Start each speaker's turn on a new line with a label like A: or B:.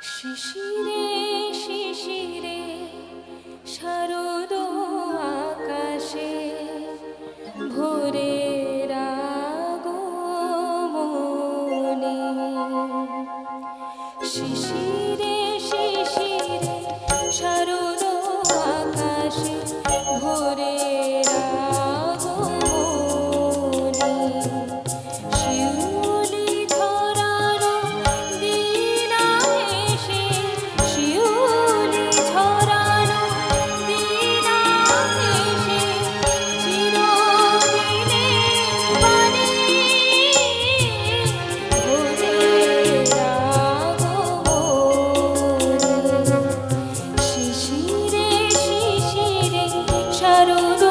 A: শিশিরে শিশিরে শারদ আকাশে ভোরে আগমনে। শিশিরে করুণ